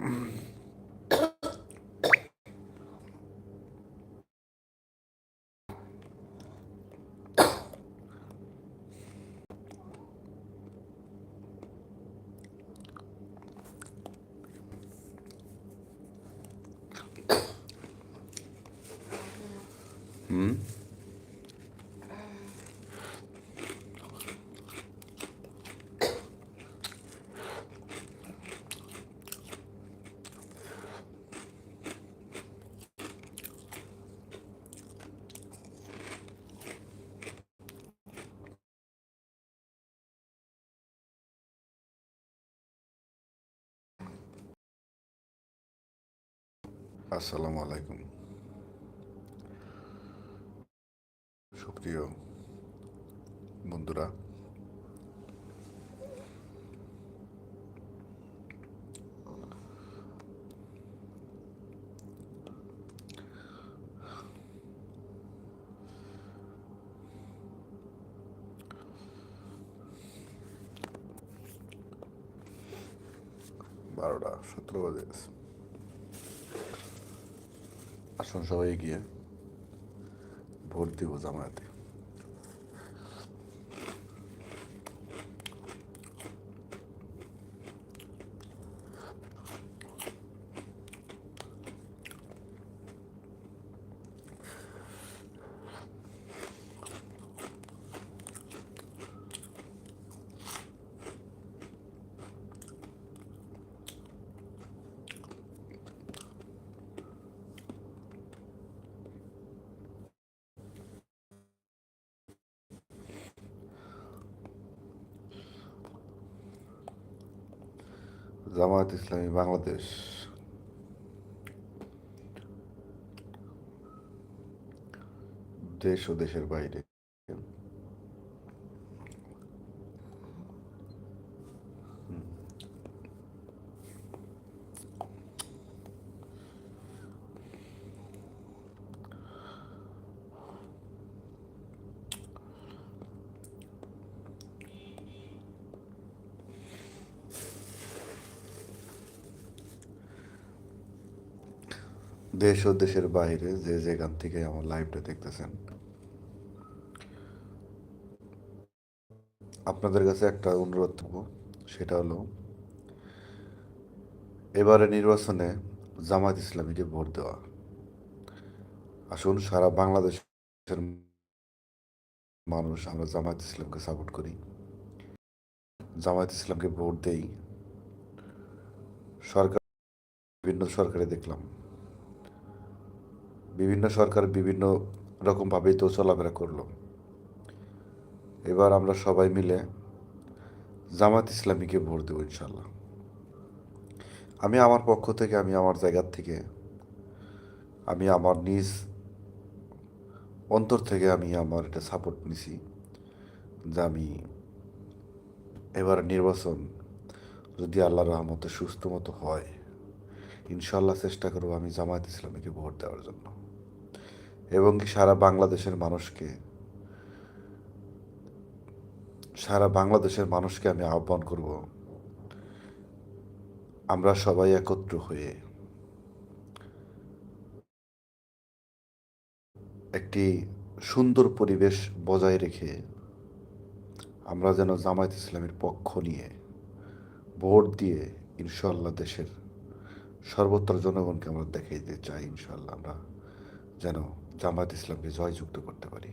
음? আসসালামু আলাইকুম সুপ্রিয় বন্ধুরা বারোটা সতেরো বাজে গেছে। আসুন সবাই গিয়ে ভোট দিব জামায়াতে। জামায়াত ইসলামী বাংলাদেশ। দেশ ও দেশের বাইরে। দেশ ও দেশের বাইরে যে যেখান থেকে আমার লাইভটা দেখতেছেন। আপনাদের কাছে একটা অনুরোধ থাকব, সেটা হলো, এবারে নির্বাচনে জামাত ইসলামীকে ভোট দেওয়া। আসুন, সারা বাংলাদেশের মানুষ আমরা জামাত ইসলামকে সাপোর্ট করি। জামাত ইসলামকে ভোট দেই। সরকার, বিভিন্ন সরকারে দেখলাম। বিভিন্ন সরকার বিভিন্ন রকমভাবেই তো চলাফেরা করল। এবার আমরা সবাই মিলে জামাত ইসলামীকে ভোট দেবো ইনশাল্লাহ। আমি আমার পক্ষ থেকে, আমি আমার জায়গার থেকে, আমি আমার নিজ অন্তর থেকে আমি আমার এটা সাপোর্ট নিছি যে আমি এবার নির্বাচন যদি আল্লাহ রহমতে সুস্থ মতো হয়, ইনশাল্লাহ চেষ্টা করব আমি জামায়াত ইসলামীকে ভোট দেওয়ার জন্য। এবং কি সারা বাংলাদেশের মানুষকে, সারা বাংলাদেশের মানুষকে আমি আহ্বান করব, আমরা সবাই একত্র হয়ে একটি সুন্দর পরিবেশ বজায় রেখে আমরা যেন জামায়াত ইসলামের পক্ষ নিয়ে ভোট দিয়ে ইনশাল্লাহ দেশের সর্বত্র জনগণকে আমরা দেখিয়ে দিতে চাই ইনশাল্লাহ আমরা যেন জামায়াত ইসলামকে জয়যুক্ত করতে পারি।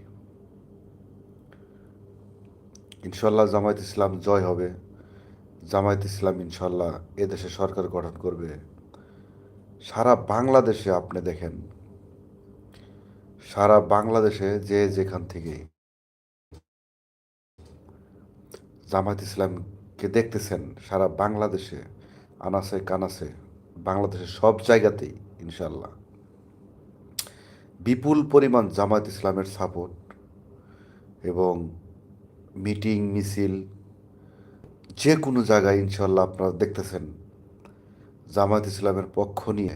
ইনশাল্লাহ জামায়াত ইসলাম জয় হবে। জামায়াত ইসলাম ইনশাল্লাহ এদেশে সরকার গঠন করবে। সারা বাংলাদেশে আপনি দেখেন, সারা বাংলাদেশে যে যেখান থেকে জামায়াত ইসলামকে দেখতেছেন, সারা বাংলাদেশে আনাসে কানাসে বাংলাদেশের সব জায়গাতেই ইনশাল্লাহ বিপুল পরিমাণ জামায়াত ইসলামের সাপোর্ট এবং মিটিং মিছিল, যে কোনো জায়গায় ইনশাল্লাহ আপনারা দেখতেছেন জামায়াত ইসলামের পক্ষ নিয়ে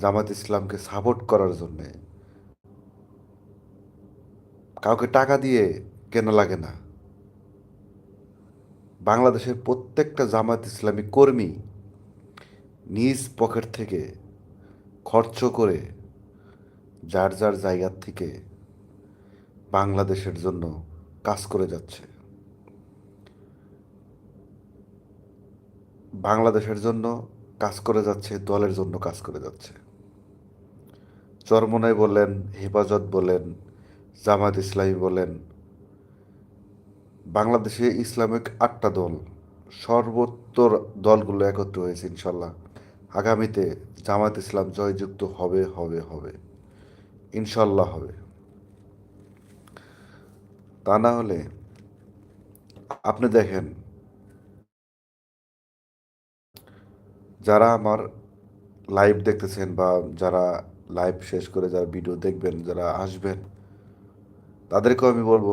জামায়াত ইসলামকে সাপোর্ট করার জন্যে। কাউকে টাকা দিয়ে কেন লাগে না? বাংলাদেশের প্রত্যেকটা জামায়াত ইসলামী কর্মী নিজ পকেট থেকে খরচ করে যার যার জায়গার থেকে বাংলাদেশের জন্য কাজ করে যাচ্ছে। বাংলাদেশের জন্য কাজ করে যাচ্ছে, দলের জন্য কাজ করে যাচ্ছে। চরমনাই বলেন, হেফাজত বলেন, জামাত ইসলামী বলেন, বাংলাদেশে ইসলামিক আটটা দল, সর্বোত্তর দলগুলো একত্র হয়েছে ইনশাল্লাহ। আগামীতে জামাত ইসলাম জয়যুক্ত হবে হবে হবে। ইনশাল্লাহ হবে। তা না হলে আপনি দেখেন, যারা আমার লাইভ দেখতেছেন বা যারা লাইভ শেষ করে যারা ভিডিও দেখবেন, যারা আসবেন, তাদেরকেও আমি বলব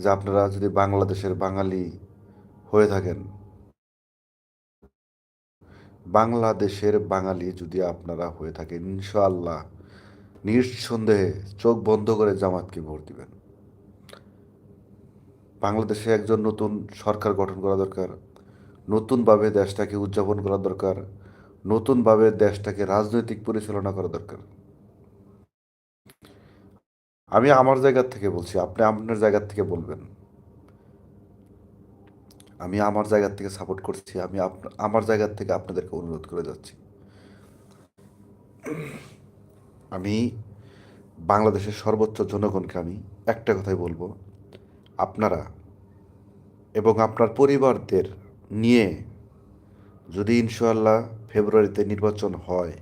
যে আপনারা যদি বাংলাদেশের বাঙালি হয়ে থাকেন, বাংলাদেশের বাঙালি যদি আপনারা হয়ে থাকেন, ইনশাআল্লাহ নিঃসন্দেহে চোখ বন্ধ করে জামাতকে ভোট দিবেন। বাংলাদেশে একজন নতুন সরকার গঠন করা দরকার, নতুনভাবে দেশটাকে উদযাপন করা দরকার, নতুনভাবে দেশটাকে রাজনৈতিক পরিচালনা করা দরকার। আমি আমার জায়গা থেকে বলছি, আপনি আপনার জায়গা থেকে বলবেন। আমি আমার জায়গা থেকে সাপোর্ট করছি, আমি আমার জায়গা থেকে আপনাদেরকে অনুরোধ করে যাচ্ছি। আমি বাংলাদেশের সর্বোচ্চ জনগণকে আমি একটা কথাই বলব। আপনারা এবং আপনার পরিবারদের নিয়ে যদি ইনশাল্লাহ ফেব্রুয়ারিতে নির্বাচন হয়,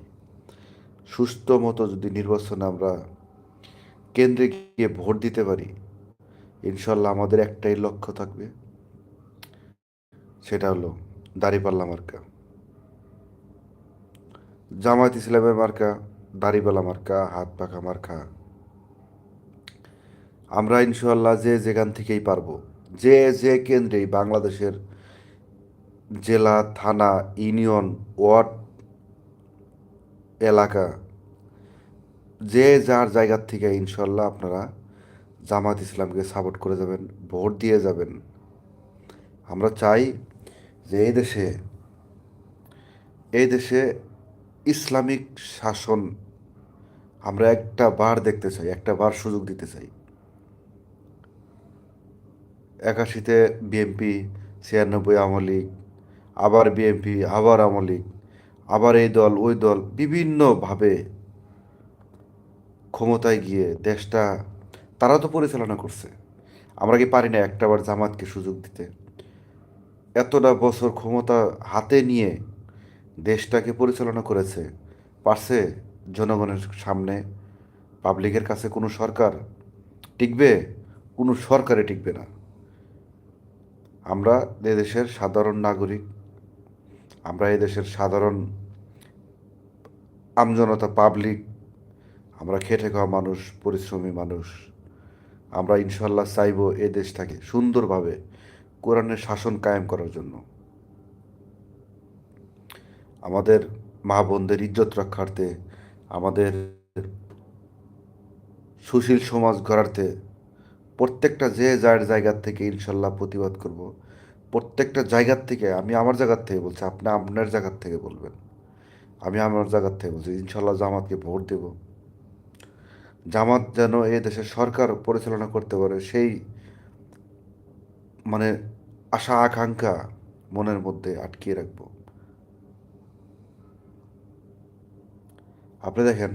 সুস্থ মতো যদি নির্বাচনে আমরা কেন্দ্রে গিয়ে ভোট দিতে পারি ইনশাল্লাহ আমাদের একটাই লক্ষ্য থাকবে, সেটা হলো দাড়িপাল্লা মার্কা। জামায়াত ইসলামের মার্কা দাড়িপাল্লা মার্কা, হাত পাখা মার্কা। আমরা ইনশাল্লাহ যে যেখান থেকেই পারব, যে যে কেন্দ্রেই বাংলাদেশের জেলা, থানা, ইউনিয়ন, ওয়ার্ড, এলাকা, যে যার জায়গার থেকে ইনশাল্লাহ আপনারা জামাত ইসলামকে সাপোর্ট করে যাবেন, ভোট দিয়ে যাবেন। আমরা চাই যে এই দেশে এই দেশে ইসলামিক শাসন আমরা একটা বার দেখতে চাই, একটা বার সুযোগ দিতে চাই। একাশিতে বিএমপি ছিয়ানব্বই আওয়ামী লীগ, আবার বিএমপি আবার আওয়ামী লীগ, আবার এই দল, ওই দল বিভিন্নভাবে ক্ষমতায় গিয়ে দেশটা, তারা তো পরিচালনা করছে। আমরা কি পারি না একটাবার জামাতকে সুযোগ দিতে? এতটা বছর ক্ষমতা হাতে নিয়ে দেশটাকে পরিচালনা করেছে, পারছে জনগণের সামনে, পাবলিকের কাছে কোনো সরকার টিকবে? কোনো সরকারে টিকবে না। আমরা এদেশের সাধারণ নাগরিক, আমরা এদেশের সাধারণ আমজনতা পাবলিক, আমরা খেটে খাওয়া মানুষ, পরিশ্রমী মানুষ, আমরা ইনশাল্লাহ চাইব এ দেশটাকে সুন্দরভাবে কোরআনের শাসন কায়েম করার জন্য। আমাদের মা বোনদের ইজ্জত রক্ষার্থে, আমাদের সুশীল সমাজ গড়ার্থে প্রত্যেকটা যে যার জায়গার থেকে ইনশাল্লাহ প্রতিবাদ করব, প্রত্যেকটা জায়গার থেকে, আমি আমার জায়গার থেকে বলছি, আপনি আপনার জায়গার থেকে বলবেন। আমি আমার জায়গার থেকে বলছি, ইনশাল্লাহ জামাতকে ভোট দেব। জামাত যেন এই দেশের সরকার পরিচালনা করতে পারে, সেই মানে আশা, আকাঙ্ক্ষা মনের মধ্যে আটকিয়ে রাখব। আপনি দেখেন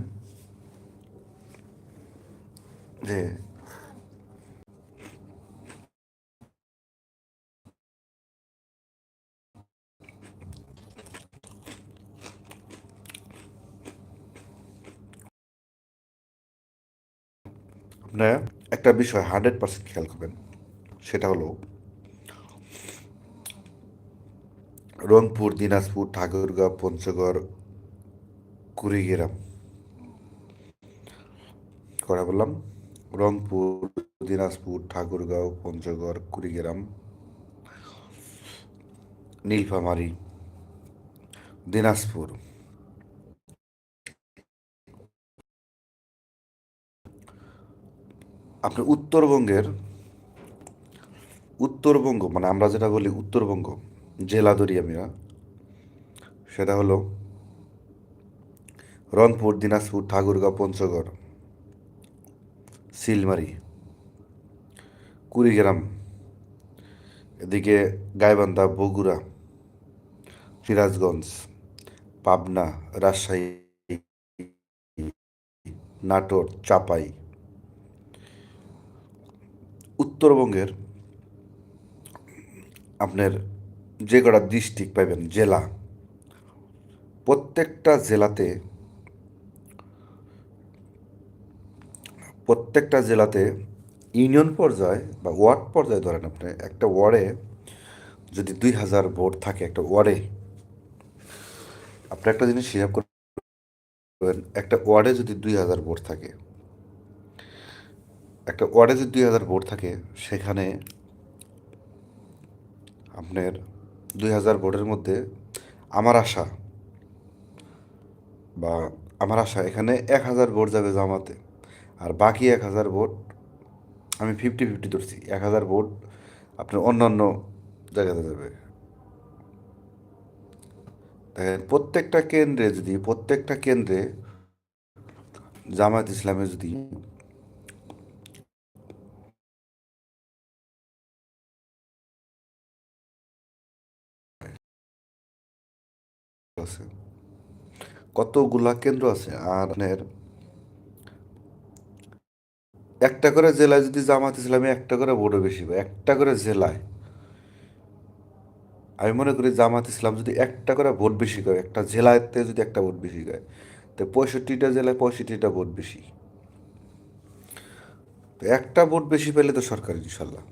যে আপনার একটা বিষয় হান্ড্রেড পার্সেন্ট খেয়াল করবেন, সেটা হলো রংপুর, দিনাজপুর, ঠাকুরগাঁও, পঞ্চগড় কুড়িগ্রাম করা বললাম, রংপুর, দিনাজপুর, ঠাকুরগাঁও, পঞ্চগড় কুড়িগ্রাম নীলফামারী, দিনাজপুর। আপনি উত্তরবঙ্গের, উত্তরবঙ্গ মানে আমরা যেটা বলি উত্তরবঙ্গ জেলা ধরি আমরা, সেটা হলো রংপুর, দিনাজপুর, ঠাকুরগাঁও, পঞ্চগড় সিলমারি কুড়িগ্রাম, এদিকে গাইবান্ধা, বগুড়া, সিরাজগঞ্জ, পাবনা, রাজশাহী, নাটোর, চাপাই। উত্তরবঙ্গের আপনার যে কটা ডিস্ট্রিক্ট পাইবেন, জেলা, প্রত্যেকটা জেলাতে প্রত্যেকটা জেলাতে ইউনিয়ন পর্যায়ে বা ওয়ার্ড পর্যায়ে ধরেন আপনি, একটা ওয়ার্ডে যদি দুই হাজার ভোট থাকে, একটা ওয়ার্ডে আপনি একটা জিনিস হিসাব করবেন, একটা ওয়ার্ডে যদি দুই হাজার ভোট থাকে, একটা ওয়ার্ডে যদি দুই হাজার ভোট থাকে, সেখানে আপনার দুই হাজার ভোটের মধ্যে আমার আশা বা আমার আশা, এখানে এক হাজার ভোট যাবে জামাতে। আর বাকি এক হাজার ভোট আমি ফিফটি ফিফটি ধরছি। এক হাজার ভোট আপনার অন্যান্য জায়গাতে যাবে। দেখেন, প্রত্যেকটা কেন্দ্রে যদি, প্রত্যেকটা কেন্দ্রে জামায়াত ইসলামে যদি কতগুলা কেন্দ্র আছে? আর আপনার একটা করে জেলায় যদি জামাত ইসলামী একটা করে ভোটও বেশি পায়, একটা করে জেলায়। আমি মনে করি জামাত ইসলাম যদি একটা করে ভোট বেশি করে, একটা জেলাতে যদি একটা ভোট বেশি করে, তো পঁয়ষট্টিটা জেলায় পঁয়ষট্টিটা ভোট বেশি। তো একটা ভোট বেশি পেলে তো সরকার ইনশাল্লাহ।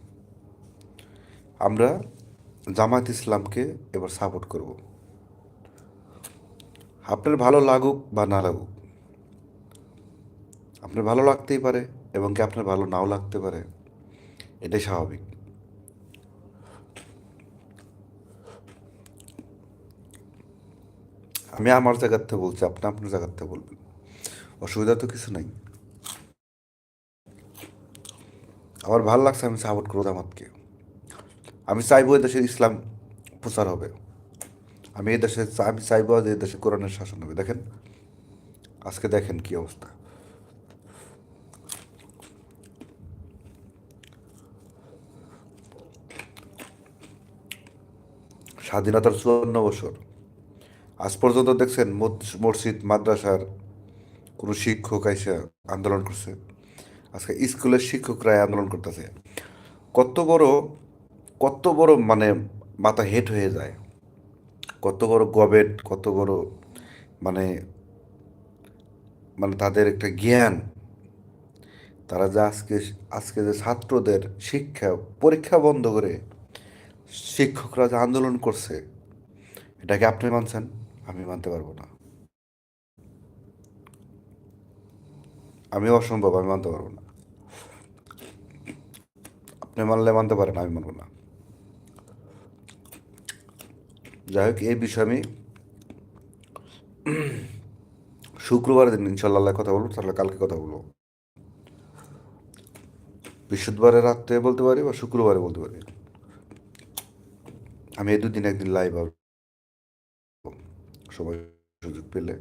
আমরা জামাত ইসলামকে এবার সাপোর্ট করব। আপনার ভালো লাগুক বা না লাগুক, আপনার ভালো লাগতেই পারে। এবং কি আপনার ভালো নাও লাগতে পারে? এটাই স্বাভাবিক। আমি আমার জায়গার থেকে বলছি, আপনি আপনার জায়গার থেকে বলবেন। অসুবিধা তো কিছু নাই। আমার ভালো লাগছে আমি সাপোর্ট করব জামাতকে। আমি চাইব এই দেশের ইসলাম প্রচার হবে। আমি এই দেশে আমি চাইব যে এই দেশে কোরআনের শাসন হবে। দেখেন, আজকে দেখেন কি অবস্থা। স্বাধীনতার চুয়ান্ন বছর। আজ পর্যন্ত দেখছেন মসজিদ, মাদ্রাসার কোনো শিক্ষক এসে আন্দোলন করছে। আজকে স্কুলের শিক্ষকরা আন্দোলন করতেছে। কত বড় কত বড় মানে মাথা হেট হয়ে যায়। কত বড় গবেট, কত বড় মানে মানে তাদের একটা জ্ঞান। তারা যে আজকে আজকে যে ছাত্রদের শিক্ষা, পরীক্ষা বন্ধ করে শিক্ষকরা যে আন্দোলন করছে, এটাকে আপনি মানছেন? আমি মানতে পারব না। আমি অসম্ভব, আমি মানতে পারব না। আপনি মানলে মানতে পারেন, আমি মানবো না। যাই হোক, এই বিষয়ে আমি শুক্রবার দিন ইনশাল্লাহ কথা বলব, তাহলে কালকে কথা বলব। বৃহস্পতিবারে রাত্রে বলতে পারি বা শুক্রবারে বলতে পারি? আমি এই দুদিন একদিন লাইভ আসব সময় সুযোগ পেলে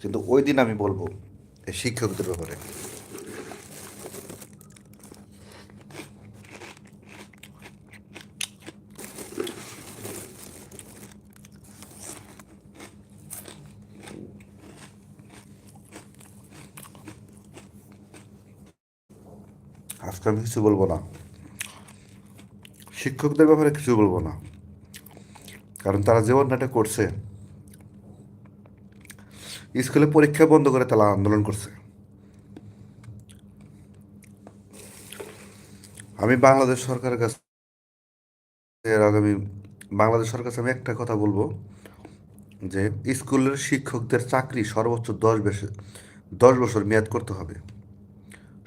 কিন্তু ওই দিন আমি বলব এই শিক্ষকদের ব্যাপারে। আজকে আমি কিছু বলব না। শিক্ষকদের ব্যাপারে কিছু বলব না। কারণ তারা যে অন্যটা করছে, স্কুলে পরীক্ষা বন্ধ করে তারা আন্দোলন করছে। আমি বাংলাদেশ সরকারের কাছে এর আগামী, বাংলাদেশ সরকার আমি একটা কথা বলব, যে স্কুলের শিক্ষকদের চাকরি সর্বোচ্চ দশ বছর দশ বছর মেয়াদ করতে হবে।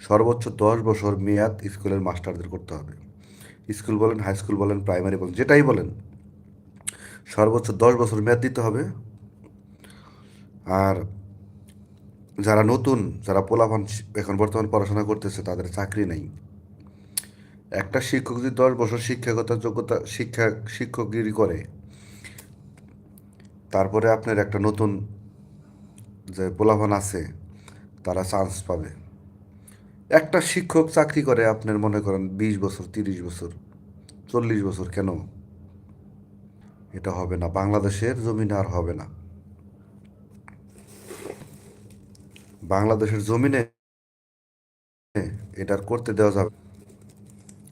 সর্বোচ্চ দশ বছর মেয়াদ স্কুলের মাস্টারদের করতে হবে। স্কুল বলেন হাই স্কুল বলেন প্রাইমারি বলেন, যেটাই বলেন, সর্বোচ্চ দশ বছর মেয়াদ দিতে হবে। আর যারা নতুন, যারা পোলাপান এখন বর্তমান পড়াশোনা করতেছে, তাদের চাকরি নেই। একটা শিক্ষক যদি দশ বছর শিক্ষাগত যোগ্যতা, শিক্ষা, শিক্ষকগিরি করে, তারপরে আপনার একটা নতুন যে পোলাভান আছে, তারা চান্স পাবে। একটা শিক্ষক চাকরি করে, আপনার মনে করেন বিশ বছর, তিরিশ বছর, চল্লিশ বছর কেন? এটা হবে না। বাংলাদেশের জমিনে আর হবে না। বাংলাদেশের জমিনে এটার করতে দেওয়া যাবে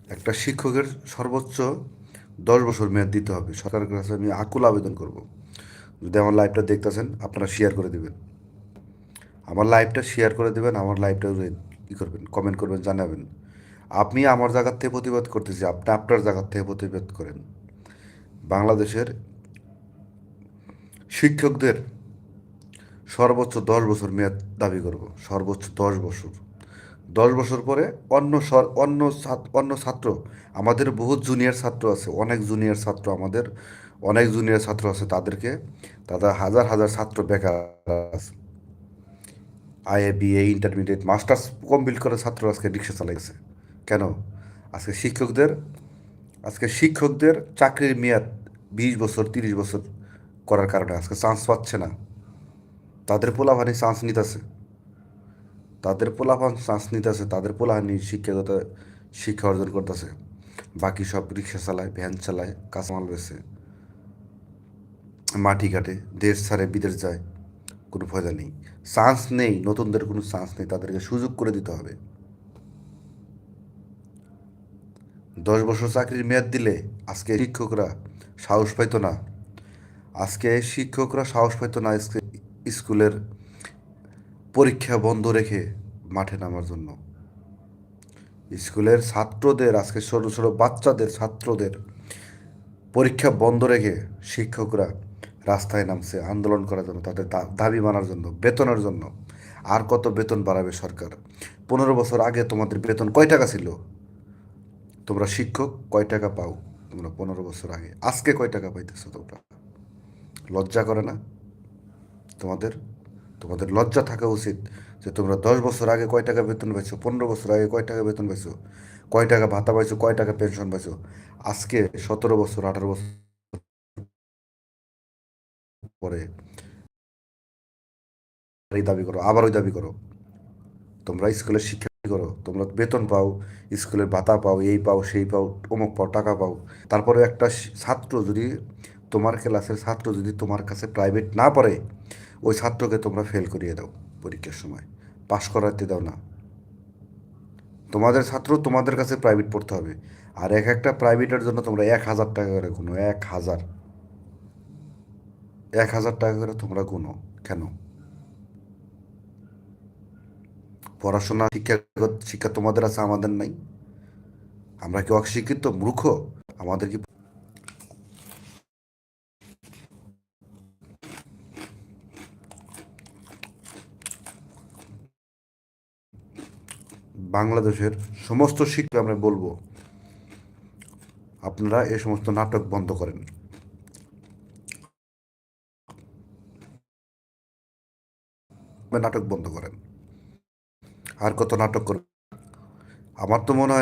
একটা শিক্ষকের সর্বোচ্চ দশ বছর মেয়াদ দিতে হবে। সরকারের কাছে আমি আকুল আবেদন করব। যদি আমার লাইভটা দেখতেছেন, আপনারা শেয়ার করে দিবেন। আমার লাইভটা শেয়ার করে দেবেন, আমার লাইভটা কী করবেন কমেন্ট করবেন, জানাবেন। আপনি আমার জায়গার থেকে প্রতিবাদ করতেছি, আপনি আপনার জায়গার থেকে প্রতিবাদ করেন। বাংলাদেশের শিক্ষকদের সর্বোচ্চ দশ বছর মেয়াদ দাবি করব, সর্বোচ্চ দশ বছর। দশ বছর পরে অন্য অন্য অন্য ছাত্র, আমাদের বহুত জুনিয়র ছাত্র আছে, অনেক জুনিয়র ছাত্র আমাদের, অনেক জুনিয়র ছাত্র আছে তাদেরকে, তাদের হাজার হাজার ছাত্র বেকার আছে। IA BA intermediate masters complete করে ছাত্র আজকে রিক্সা চালাইছে। কেন? আজকে শিক্ষকদের আজকে শিক্ষকদের চাকরির মেয়াদ বিশ বছর, তিরিশ বছর করার কারণে আজকে চান্স পাচ্ছে না। তাদের পোলাভানি চান্স নিতেছে। তাদের পোলাভান চান্স নিতেছে, তাদের পোলাহানি শিক্ষাগত শিক্ষা অর্জন করতেছে। বাকি সব রিক্সা চালায় ভ্যান চালায় কাঁচামাল বেছে মাটি কাটে, দেশ ছাড়ে, বিদেশ যায়। কোনো ফায়দা নেই। চান্স নেই, নতুনদের কোনো চান্স নেই, তাদেরকে সুযোগ করে দিতে হবে। দশ বছর চাকরির মেয়াদ দিলে আজকে শিক্ষকরা সাহস পাইতো না। আজকে শিক্ষকরা সাহস পাইতো না স্কুলের পরীক্ষা বন্ধ রেখে মাঠে নামার জন্য। স্কুলের ছাত্রদের, আজকে ছোটো ছোটো বাচ্চাদের, ছাত্রদের পরীক্ষা বন্ধ রেখে শিক্ষকরা রাস্তায় নামছে, আন্দোলন করার জন্য, তাদের দাবি মানার জন্য, বেতনের জন্য। আর কত বেতন বাড়াবে সরকার? পনেরো বছর আগে তোমাদের বেতন কয় টাকা ছিল? তোমরা শিক্ষক, কয় টাকা পাও? তোমরা পনেরো বছর আগে। আজকে কয় টাকা পাইতেছো তোমরা? লজ্জা করে না? তোমাদের? তোমাদের লজ্জা থাকা উচিত যে তোমরা দশ বছর আগে কয় টাকা বেতন পাইছো, পনেরো বছর আগে কয় টাকা বেতন পাইছো, কয় টাকা ভাতা পাইছো, কয় টাকা পেনশন পাইছো। আজকে সতেরো বছর, আঠারো বছর পরে এই দাবি করো আবার ওই দাবি করো। তোমরা স্কুলের শিক্ষা করো? তোমরা বেতন পাও, স্কুলের ভাতা পাও, এই পাও, সেই পাও, অমুক পাও, টাকা পাও। তারপরে একটা ছাত্র যদি তোমার ক্লাসের ছাত্র যদি তোমার কাছে প্রাইভেট না পড়ে, ওই ছাত্রকে তোমরা ফেল করিয়ে দাও পরীক্ষার সময়। পাশ করাতে দাও না। তোমাদের ছাত্র তোমাদের কাছে প্রাইভেট পড়তে হবে। আর এক একটা প্রাইভেটের জন্য তোমরা এক হাজার টাকা করে কোনো এক হাজার। এক হাজার টাকা করে তোমরা গুনো, কেন? পড়াশোনা, শিক্ষা শিক্ষা তোমাদের আছে, আমাদের নাই। আমরা কি অশিক্ষিত, মূর্খ? আমাদের কি বাংলাদেশের সমস্ত শিক্ষা আমরা বলব, আপনারা এই সমস্ত নাটক বন্ধ করেন। নাটক বন্ধ করেন। আর কত নাটক করবেন আমার তো মনে হয়